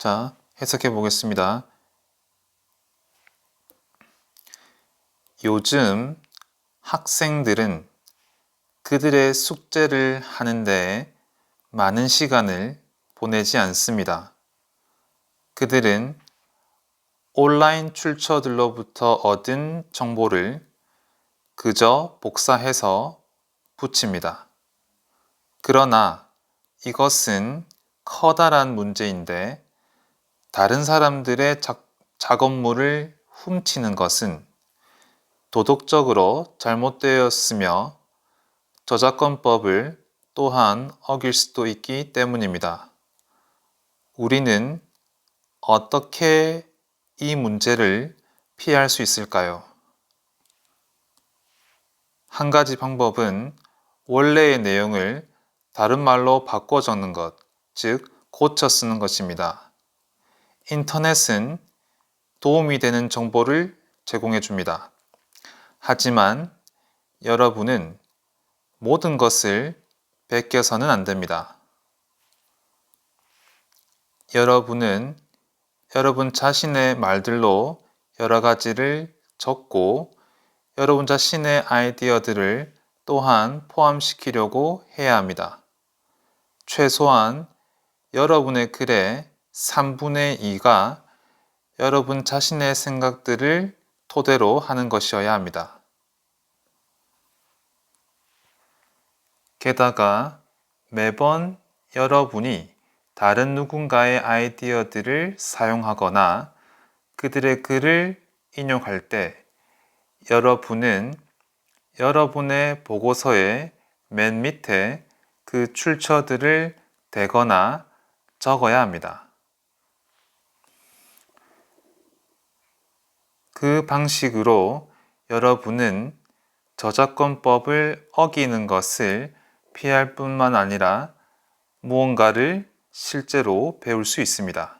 자, 해석해 보겠습니다. 요즘 학생들은 그들의 숙제를 하는데 많은 시간을 보내지 않습니다. 그들은 온라인 출처들로부터 얻은 정보를 그저 복사해서 붙입니다. 그러나 이것은 커다란 문제인데 다른 사람들의 작, 작업물을 훔치는 것은 도덕적으로 잘못되었으며 저작권법을 또한 어길 수도 있기 때문입니다. 우리는 어떻게 이 문제를 피할 수 있을까요? 한 가지 방법은 원래의 내용을 다른 말로 바꿔 적는 것, 즉, 고쳐 쓰는 것입니다. 인터넷은 도움이 되는 정보를 제공해 줍니다. 하지만 여러분은 모든 것을 베껴서는 안 됩니다. 여러분은 여러분 자신의 말들로 여러 가지를 적고 여러분 자신의 아이디어들을 또한 포함시키려고 해야 합니다. 최소한 여러분의 글의 3분의 2가 여러분 자신의 생각들을 토대로 하는 것이어야 합니다. 게다가 매번 여러분이 다른 누군가의 아이디어들을 사용하거나 그들의 글을 인용할 때 여러분은 여러분의 보고서의 맨 밑에 그 출처들을 대거나 적어야 합니다. 그 방식으로 여러분은 저작권법을 어기는 것을 피할 뿐만 아니라 무언가를 실제로 배울 수 있습니다.